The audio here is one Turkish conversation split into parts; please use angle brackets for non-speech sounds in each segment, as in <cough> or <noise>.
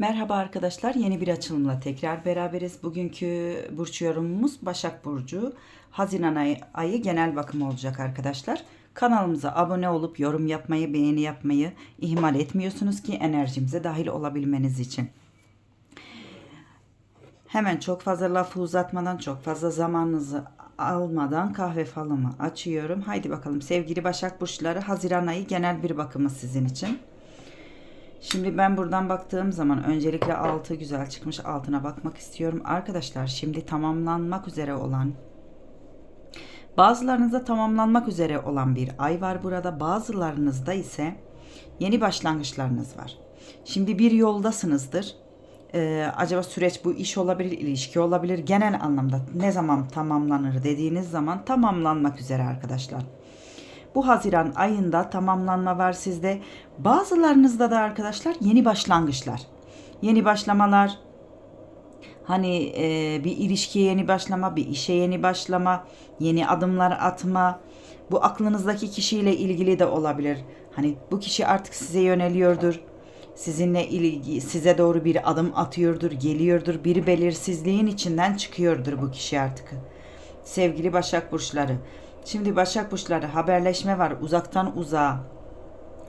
Merhaba arkadaşlar. Yeni bir açılımla tekrar beraberiz. Bugünkü burç yorumumuz Başak Burcu. Haziran ayı, ayı genel bakım olacak arkadaşlar. Kanalımıza abone olup yorum yapmayı, beğeni yapmayı ihmal etmiyorsunuz ki enerjimize dahil olabilmeniz için. Hemen çok fazla lafı uzatmadan, çok fazla zamanınızı almadan kahve falımı açıyorum. Haydi bakalım sevgili Başak Burçları Haziran ayı genel bir bakımı sizin için. Şimdi ben buradan baktığım zaman öncelikle altı güzel çıkmış altına bakmak istiyorum. Arkadaşlar şimdi tamamlanmak üzere olan bazılarınızda tamamlanmak üzere olan bir ay var burada. Bazılarınızda ise yeni başlangıçlarınız var. Şimdi bir yoldasınızdır. Ee, acaba süreç bu iş olabilir, ilişki olabilir. Genel anlamda ne zaman tamamlanır dediğiniz zaman tamamlanmak üzere arkadaşlar. Bu Haziran ayında tamamlanma var sizde. Bazılarınızda da arkadaşlar yeni başlangıçlar. Yeni başlamalar, hani e, bir ilişkiye yeni başlama, bir işe yeni başlama, yeni adımlar atma. Bu aklınızdaki kişiyle ilgili de olabilir. Hani bu kişi artık size yöneliyordur. Sizinle ilgi, size doğru bir adım atıyordur, geliyordur. Bir belirsizliğin içinden çıkıyordur bu kişi artık. Sevgili Başak Burçları, Şimdi Başak Burçları haberleşme var uzaktan uzağa.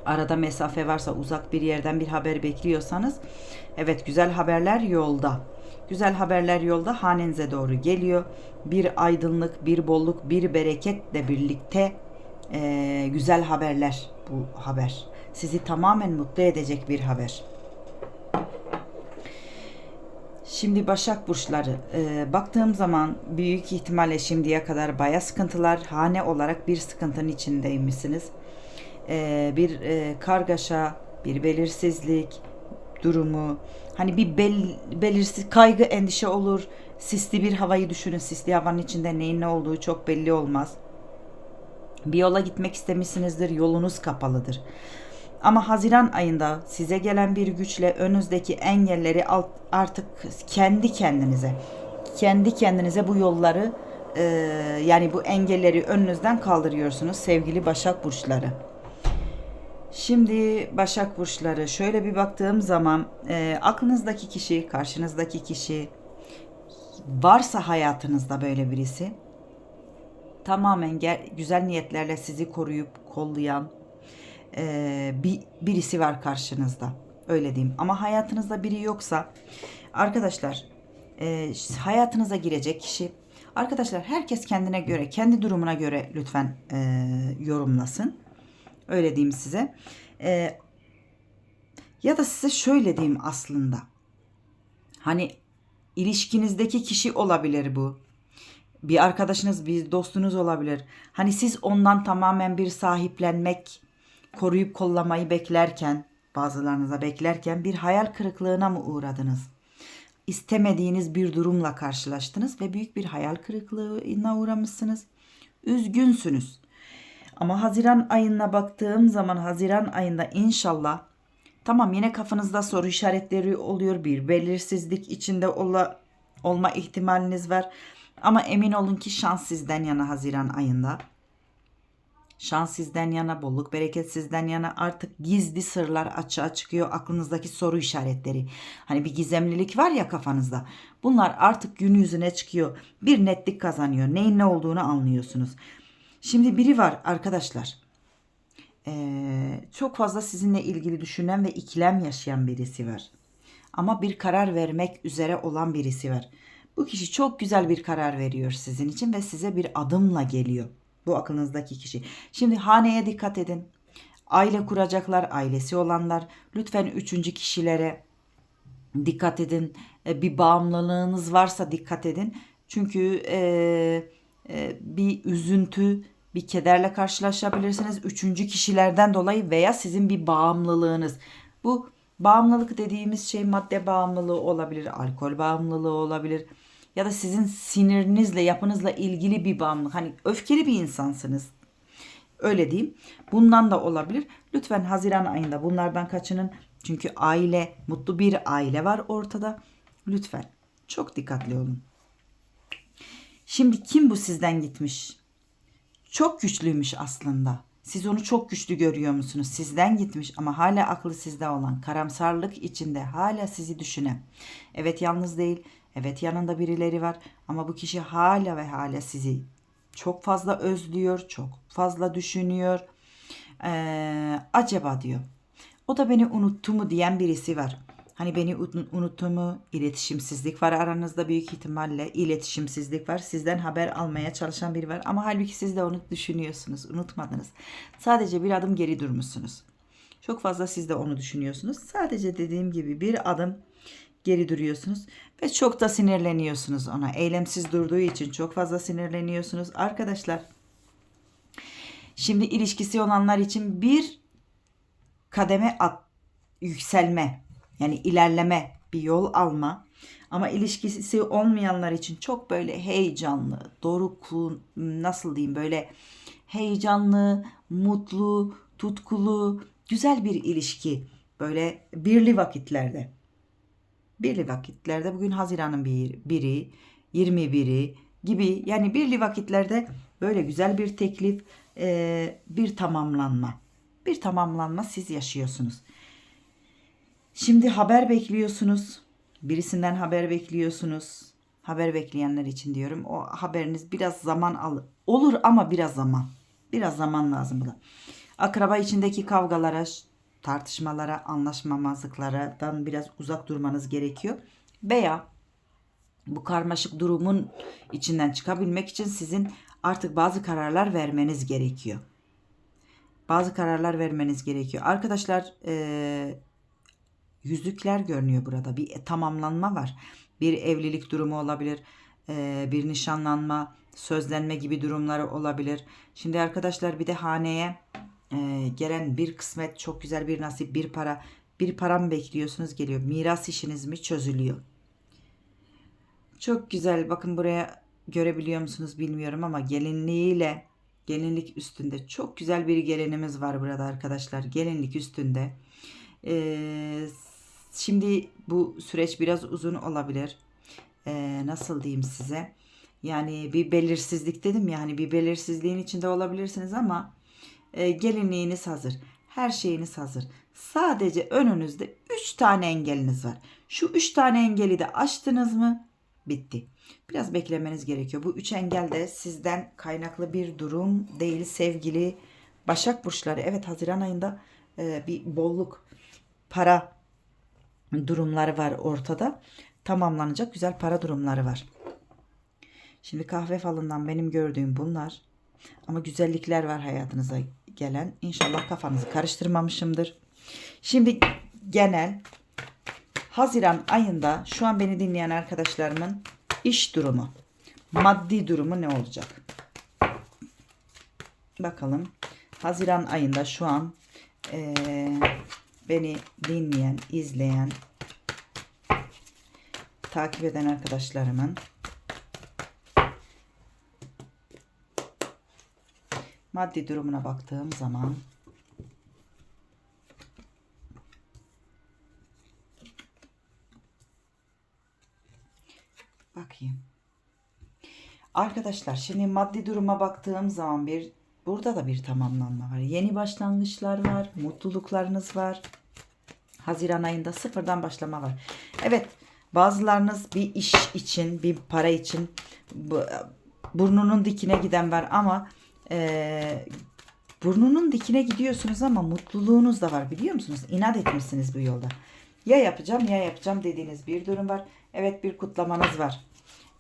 Arada mesafe varsa uzak bir yerden bir haber bekliyorsanız evet güzel haberler yolda. Güzel haberler yolda hanenize doğru geliyor. Bir aydınlık, bir bolluk, bir bereketle birlikte e, güzel haberler bu haber. Sizi tamamen mutlu edecek bir haber. Şimdi Başak Burçları e, baktığım zaman büyük ihtimalle şimdiye kadar baya sıkıntılar hane olarak bir sıkıntının içindeymişsiniz. E, bir e, kargaşa, bir belirsizlik durumu, hani bir bel, belirsiz kaygı, endişe olur. Sisli bir havayı düşünün. Sisli havanın içinde neyin ne olduğu çok belli olmaz. Bir yola gitmek istemişsinizdir, yolunuz kapalıdır. Ama Haziran ayında size gelen bir güçle önünüzdeki engelleri artık kendi kendinize, kendi kendinize bu yolları e, yani bu engelleri önünüzden kaldırıyorsunuz sevgili Başak Burçları. Şimdi Başak Burçları şöyle bir baktığım zaman e, aklınızdaki kişi, karşınızdaki kişi varsa hayatınızda böyle birisi tamamen güzel niyetlerle sizi koruyup kollayan, e, bir birisi var karşınızda. Öyle diyeyim. Ama hayatınızda biri yoksa arkadaşlar e, hayatınıza girecek kişi arkadaşlar herkes kendine göre kendi durumuna göre lütfen e, yorumlasın. Öyle diyeyim size. E, ya da size şöyle diyeyim aslında. Hani ilişkinizdeki kişi olabilir bu. Bir arkadaşınız, bir dostunuz olabilir. Hani siz ondan tamamen bir sahiplenmek koruyup kollamayı beklerken, bazılarınıza beklerken bir hayal kırıklığına mı uğradınız? İstemediğiniz bir durumla karşılaştınız ve büyük bir hayal kırıklığına uğramışsınız. Üzgünsünüz. Ama Haziran ayına baktığım zaman Haziran ayında inşallah tamam yine kafanızda soru işaretleri oluyor. Bir belirsizlik içinde ola, olma ihtimaliniz var. Ama emin olun ki şans sizden yana Haziran ayında. Şans sizden yana, bolluk bereket sizden yana artık gizli sırlar açığa çıkıyor. Aklınızdaki soru işaretleri. Hani bir gizemlilik var ya kafanızda. Bunlar artık gün yüzüne çıkıyor. Bir netlik kazanıyor. Neyin ne olduğunu anlıyorsunuz. Şimdi biri var arkadaşlar. Ee, çok fazla sizinle ilgili düşünen ve ikilem yaşayan birisi var. Ama bir karar vermek üzere olan birisi var. Bu kişi çok güzel bir karar veriyor sizin için ve size bir adımla geliyor. Bu aklınızdaki kişi. Şimdi haneye dikkat edin. Aile kuracaklar, ailesi olanlar. Lütfen üçüncü kişilere dikkat edin. E, bir bağımlılığınız varsa dikkat edin. Çünkü e, e, bir üzüntü, bir kederle karşılaşabilirsiniz. Üçüncü kişilerden dolayı veya sizin bir bağımlılığınız. Bu bağımlılık dediğimiz şey madde bağımlılığı olabilir, alkol bağımlılığı olabilir ya da sizin sinirinizle, yapınızla ilgili bir bağımlılık. Hani öfkeli bir insansınız. Öyle diyeyim. Bundan da olabilir. Lütfen Haziran ayında bunlardan kaçının. Çünkü aile, mutlu bir aile var ortada. Lütfen çok dikkatli olun. Şimdi kim bu sizden gitmiş? Çok güçlüymüş aslında. Siz onu çok güçlü görüyor musunuz? Sizden gitmiş ama hala aklı sizde olan, karamsarlık içinde hala sizi düşünen. Evet yalnız değil, evet yanında birileri var ama bu kişi hala ve hala sizi çok fazla özlüyor, çok fazla düşünüyor. Ee, acaba diyor. O da beni unuttu mu diyen birisi var. Hani beni un- unuttu mu? İletişimsizlik var aranızda büyük ihtimalle. iletişimsizlik var. Sizden haber almaya çalışan biri var. Ama halbuki siz de onu düşünüyorsunuz. Unutmadınız. Sadece bir adım geri durmuşsunuz. Çok fazla siz de onu düşünüyorsunuz. Sadece dediğim gibi bir adım geri duruyorsunuz ve çok da sinirleniyorsunuz ona. Eylemsiz durduğu için çok fazla sinirleniyorsunuz. Arkadaşlar şimdi ilişkisi olanlar için bir kademe at, yükselme yani ilerleme bir yol alma ama ilişkisi olmayanlar için çok böyle heyecanlı doruklu nasıl diyeyim böyle heyecanlı mutlu tutkulu güzel bir ilişki böyle birli vakitlerde birli vakitlerde bugün Haziran'ın bir, biri 21'i gibi yani birli vakitlerde böyle güzel bir teklif bir tamamlanma bir tamamlanma siz yaşıyorsunuz. Şimdi haber bekliyorsunuz. Birisinden haber bekliyorsunuz. Haber bekleyenler için diyorum. O haberiniz biraz zaman al olur ama biraz zaman. Biraz zaman lazım buna. Akraba içindeki kavgalara, tartışmalara, anlaşmamazlıklardan biraz uzak durmanız gerekiyor. Veya bu karmaşık durumun içinden çıkabilmek için sizin artık bazı kararlar vermeniz gerekiyor. Bazı kararlar vermeniz gerekiyor. Arkadaşlar eee yüzükler görünüyor burada. Bir tamamlanma var. Bir evlilik durumu olabilir. eee, bir nişanlanma, sözlenme gibi durumları olabilir. Şimdi arkadaşlar bir de haneye eee, gelen bir kısmet, çok güzel bir nasip, bir para. Bir para mı bekliyorsunuz geliyor. Miras işiniz mi çözülüyor. Çok güzel. Bakın buraya görebiliyor musunuz bilmiyorum ama gelinliğiyle gelinlik üstünde çok güzel bir gelinimiz var burada arkadaşlar. Gelinlik üstünde. Ee, şimdi bu süreç biraz uzun olabilir. Ee, nasıl diyeyim size? Yani bir belirsizlik dedim ya hani bir belirsizliğin içinde olabilirsiniz ama e, gelinliğiniz hazır. Her şeyiniz hazır. Sadece önünüzde 3 tane engeliniz var. Şu 3 tane engeli de aştınız mı? Bitti. Biraz beklemeniz gerekiyor. Bu üç engel de sizden kaynaklı bir durum değil sevgili Başak Burçları. Evet Haziran ayında e, bir bolluk, para durumları var ortada. Tamamlanacak güzel para durumları var. Şimdi kahve falından benim gördüğüm bunlar. Ama güzellikler var hayatınıza gelen. İnşallah kafanızı karıştırmamışımdır. Şimdi genel Haziran ayında şu an beni dinleyen arkadaşlarımın iş durumu, maddi durumu ne olacak? Bakalım. Haziran ayında şu an eee, beni dinleyen, izleyen, takip eden arkadaşlarımın maddi durumuna baktığım zaman Bakayım. Arkadaşlar şimdi maddi duruma baktığım zaman bir burada da bir tamamlanma var. Yeni başlangıçlar var, mutluluklarınız var. Haziran ayında sıfırdan başlama var. Evet, bazılarınız bir iş için, bir para için bu- burnunun dikine giden var ama eee, burnunun dikine gidiyorsunuz ama mutluluğunuz da var biliyor musunuz? İnat etmişsiniz bu yolda. Ya yapacağım ya yapacağım dediğiniz bir durum var. Evet bir kutlamanız var.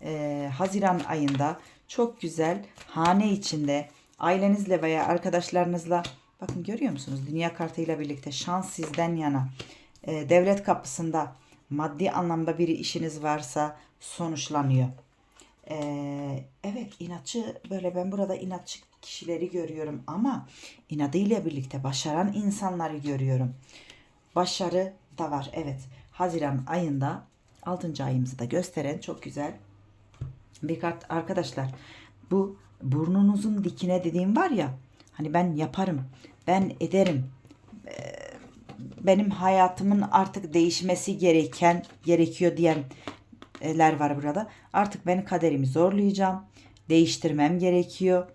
Ee, Haziran ayında çok güzel hane içinde ailenizle veya arkadaşlarınızla bakın görüyor musunuz? Dünya kartıyla birlikte şans sizden yana. Ee, devlet kapısında maddi anlamda bir işiniz varsa sonuçlanıyor. Ee, evet inatçı böyle ben burada inatçı kişileri görüyorum ama inadıyla birlikte başaran insanları görüyorum. Başarı da var evet. Haziran ayında 6. ayımızı da gösteren çok güzel bir kart arkadaşlar. Bu burnunuzun dikine dediğim var ya hani ben yaparım, ben ederim. Ee, benim hayatımın artık değişmesi gereken gerekiyor diyenler var burada. Artık ben kaderimi zorlayacağım. Değiştirmem gerekiyor.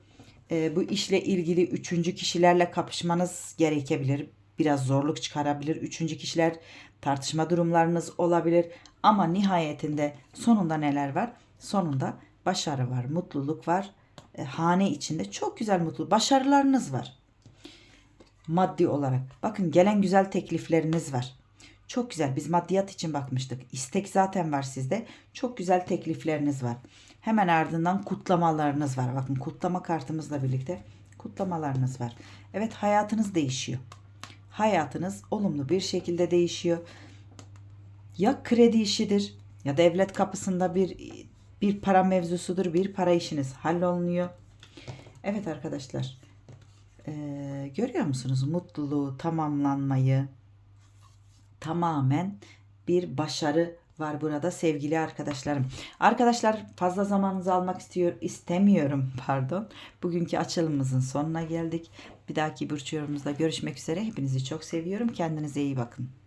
E, bu işle ilgili üçüncü kişilerle kapışmanız gerekebilir. Biraz zorluk çıkarabilir. Üçüncü kişiler tartışma durumlarınız olabilir. Ama nihayetinde sonunda neler var? Sonunda başarı var, mutluluk var. E, hane içinde çok güzel mutlu başarılarınız var. Maddi olarak. Bakın gelen güzel teklifleriniz var. Çok güzel. Biz maddiyat için bakmıştık. İstek zaten var sizde. Çok güzel teklifleriniz var. Hemen ardından kutlamalarınız var. Bakın kutlama kartımızla birlikte kutlamalarınız var. Evet hayatınız değişiyor. Hayatınız olumlu bir şekilde değişiyor. Ya kredi işidir ya devlet kapısında bir bir para mevzusudur. Bir para işiniz hallolunuyor. Evet arkadaşlar. Ee, görüyor musunuz mutluluğu, tamamlanmayı, tamamen bir başarı var burada sevgili arkadaşlarım. Arkadaşlar fazla zamanınızı almak istiyor istemiyorum <laughs> pardon. Bugünkü açılımımızın sonuna geldik. Bir dahaki burç yorumumuzda görüşmek üzere. Hepinizi çok seviyorum. Kendinize iyi bakın.